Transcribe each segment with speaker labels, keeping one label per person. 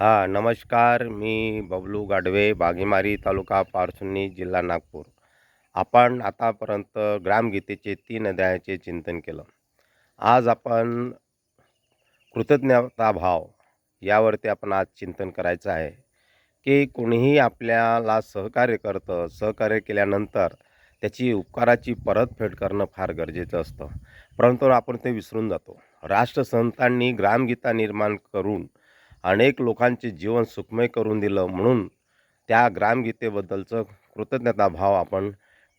Speaker 1: हां नमस्कार. मी बबलू गाढवे बागेमारी तालुका पारसुनी जिल्हा नागपूर. आपण आतापर्यंत ग्रामगीतेचे तीन अध्यायाचे चिंतन केलं. आज आपण कृतज्ञता भाव यावरती आपण आज चिंतन करायचं आहे. की कोणीही आपल्याला सहकार्य करतं सहकार्य केल्यानंतर त्याची उपकाराची परतफेड करणं फार गरजेचं असतं. परंतु आपण ते विसरून जातो. राष्ट्रसंतांनी ग्रामगीता निर्माण करून अनेक लोकांचे जीवन सुखमय करून दिलं म्हणून त्या ग्रामगीतेबद्दलचं कृतज्ञताभाव आपण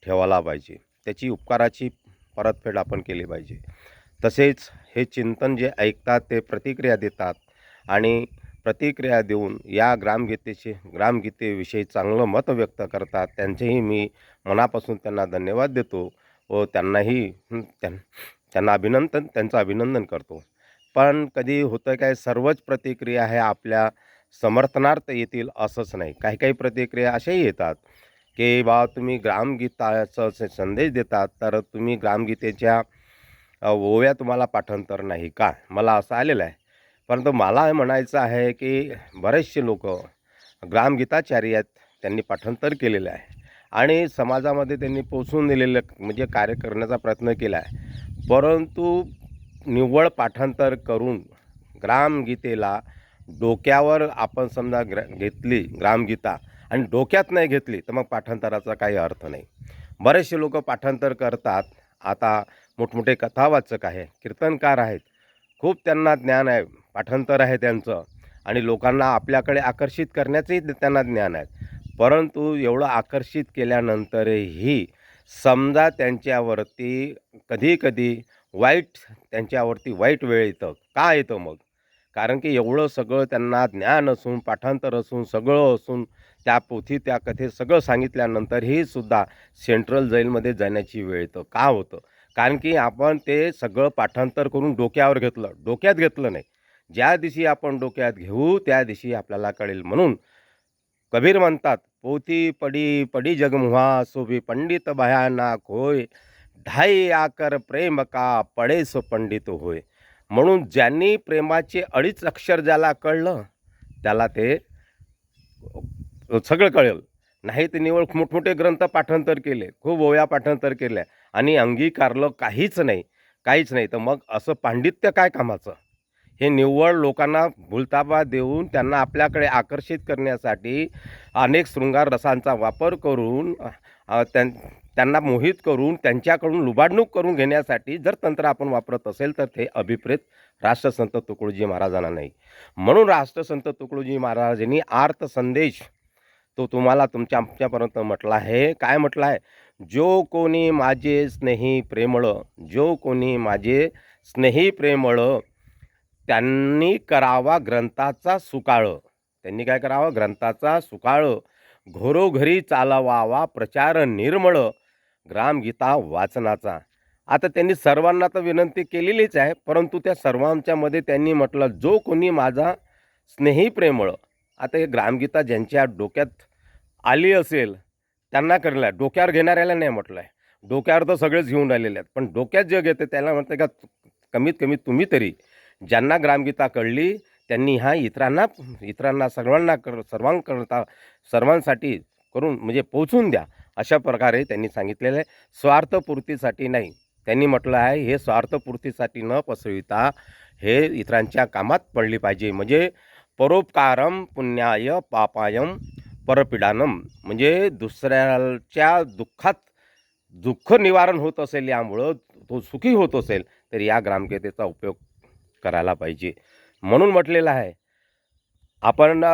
Speaker 1: ठेवायला पाहिजे. त्याची उपकाराची परतफेड आपण केली पाहिजे. तसेच हे चिंतन जे ऐकतात ते प्रतिक्रिया देतात आणि प्रतिक्रिया देऊन या ग्रामगीतेचे ग्रामगीतेविषयी चांगलं मत व्यक्त करतात त्यांचेही मी मनापासून त्यांना धन्यवाद देतो व त्यांनाही त्यां त्यांना अभिनंदन त्यांचं अभिनंदन करतो. पण कधी होतं काय सर्वच प्रतिक्रिया हे आपल्या समर्थनार्थ येतील असंच नाही. काही काही प्रतिक्रिया अशाही येतात की बा तुम्ही ग्रामगीताचं संदेश देतात तर तुम्ही ग्रामगीतेच्या ओव्या तुम्हाला पाठांतर नाही का? मला असं आलेलं आहे. परंतु मला म्हणायचं आहे की बरेचसे लोक ग्रामगीताचार्य आहेत त्यांनी पाठांतर केलेलं आहे. आणि समाजामध्ये त्यांनी पोचून दिलेलं म्हणजे कार्य करण्याचा प्रयत्न केला आहे. परंतु निव्वळ पाठांतर करून ग्रामगीतेला डोक्यावर आपण समजा ग्र घेतली ग्रामगीता आणि डोक्यात नाही घेतली तर मग पाठांतराचा काही अर्थ नाही. बरेचसे लोक पाठांतर करतात. आता मोठमोठे कथावाचक आहे कीर्तनकार आहेत. खूप त्यांना ज्ञान आहे पाठांतर आहे त्यांचं. आणि लोकांना आपल्याकडे आकर्षित करण्याचंही त्यांना ज्ञान आहे. परंतु एवढं आकर्षित केल्यानंतरही समजा त्यांच्यावरती कधीकधी वाईट त्यांच्यावरती वाईट वेळ येतं. का येतं मग? कारण की एवढं सगळं त्यांना ज्ञान असून पाठांतर असून सगळं असून त्या पोथी त्या कथेत सगळं सांगितल्यानंतरही सुद्धा सेंट्रल जेलमध्ये जाण्याची वेळ येतं. का होतं? कारण की आपण ते सगळं पाठांतर करून डोक्यावर घेतलं. डोक्यात घेतलं नाही. ज्या दिवशी आपण डोक्यात घेऊ त्या दिवशी आपल्याला कळेल. म्हणून कबीर म्हणतात पोथी पडी पडी जगमुहा सोबी पंडित भयाना होय. ढाई आकर प्रेम का सो पंडित होय म्हणून ज्यांनी प्रेमाचे अडीच अक्षर ज्याला कळलं त्याला ते सगळं कळेल. नाही ते निवळ मोठमोठे ग्रंथ पाठांतर केले खूप ओव्या पाठांतर केल्या आणि अंगीकारलं काहीच नाही काहीच नाही. तर मग असं पांडित्य काय कामाचं? हे निव्वळ लोकांना भुलताबा देऊन त्यांना आपल्याकडे आकर्षित करण्यासाठी अनेक शृंगार रसांचा वापर करून त्यां त्यांना मोहित करून त्यांच्याकडून लुबाडणूक करून घेण्यासाठी जर तंत्र आपण वापरत असेल तर ते अभिप्रेत राष्ट्रसंत तुकडोजी महाराजांना नाही. म्हणून राष्ट्रसंत तुकडोजी महाराजांनी आर्त संदेश तो तुम्हाला तुमच्या आमच्यापर्यंत म्हटला आहे. काय म्हटलं आहे? जो कोणी माझे स्नेही प्रेमळ जो कोणी माझे स्नेही प्रेमळ त्यांनी करावा ग्रंथाचा सुकाळ. त्यांनी काय करावं? ग्रंथाचा सुकाळ. घरोघरी चालवावा प्रचार निर्मळ. ग्रामगीता वाचनाचा. आता त्यांनी सर्वांना तर विनंती केलेलीच आहे परंतु त्या सर्वांच्यामध्ये त्यांनी म्हटलं जो कोणी माझा स्नेही प्रेमळ आता हे ग्रामगीता ज्यांच्या डोक्यात आली असेल त्यांना करलं आहे डोक्यावर घेणाऱ्याला नाही म्हटलं आहे डोक्यावर तर सगळेच घेऊन राहिलेले आहेत. पण डोक्यात जे घेते त्याला म्हणतं का कमीत कमी तुम्ही तरी ज्यांना ग्रामगीता कळली त्यांनी ह्या इतरांना इतरांना सर्वांना कर सर्वांकरता सर्वांसाठी करून म्हणजे पोचून द्या. अशा प्रकारे त्यांनी सांगितलेलं आहे. स्वार्थपूर्तीसाठी नाही. त्यांनी म्हटलं आहे हे स्वार्थपूर्तीसाठी न पसरविता हे इतरांच्या कामात पडली पाहिजे. म्हणजे परोपकारम पुण्याय पापायम परपिडानम म्हणजे दुसऱ्याच्या दुःखात दुःख निवारण होत असेल यामुळं तो सुखी होत असेल तर या ग्रामगीतेचा उपयोग करायला पाहिजे. म्हणून म्हटलेलं आहे आपण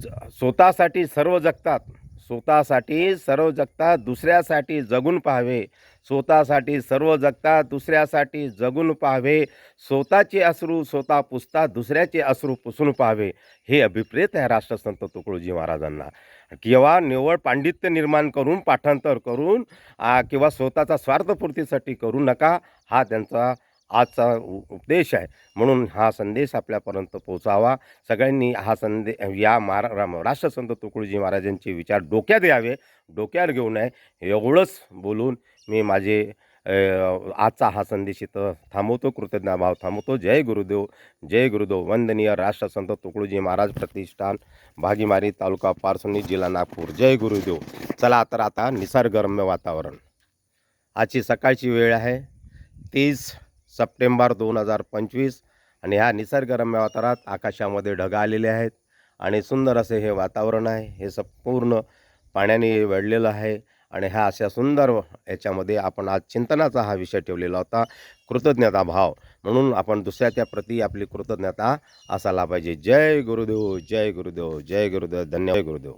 Speaker 1: ज- स्वतःसाठी सर्व जगतात. स्वतःसाठी सर्व जगता दुसऱ्यासाठी जगून पाहावे. स्वतःसाठी सर्व जगता दुसऱ्यासाठी जगून पाहावे. स्वतःचे अश्रू स्वतः पुसता दुसऱ्याचे अश्रू पुसून पाहावे. हे अभिप्रेत आहे राष्ट्रसंत तुकडोजी महाराजांना. किंवा निव्वळ पांडित्य निर्माण करून पाठांतर करून किंवा स्वतःचा स्वार्थपूर्तीसाठी करू नका. हा त्यांचा आजचा उपदेश आहे. म्हणून हा संदेश आपल्यापर्यंत पोचावा सगळ्यांनी हा संदे या महारा राम- राष्ट्रसंत तुकडोजी महाराजांचे विचार डोक्यात यावे. डोक्यावर घेऊ नये. एवढंच बोलून मी माझे आजचा हा संदेश इथं थांबवतो. कृतज्ञभाव थांबवतो. जय गुरुदेव जय गुरुदेव. वंदनीय राष्ट्रसंत तुकडोजी महाराज प्रतिष्ठान भागीमारी तालुका पारसोनी जिल्हा नागपूर. जय गुरुदेव. चला तर आता निसर्गरम्य वातावरण. आजची सकाळची वेळ आहे. तीस सप्टेंबर दोन हजार पंचवीस आणि ह्या निसर्गरम्य वातावरणात आकाशामध्ये ढग आलेले आहेत आणि सुंदर असे हे वातावरण आहे. हे संपूर्ण पाण्याने वेढलेलं आहे आणि ह्या अशा सुंदर याच्यामध्ये आपण आज चिंतनाचा हा विषय ठेवलेला होता कृतज्ञता भाव. म्हणून आपण दुसऱ्याच्या प्रती आपली कृतज्ञता असायला पाहिजे. जय गुरुदेव जय गुरुदेव जय गुरुदेव धन्यवाद. गुरुदेव.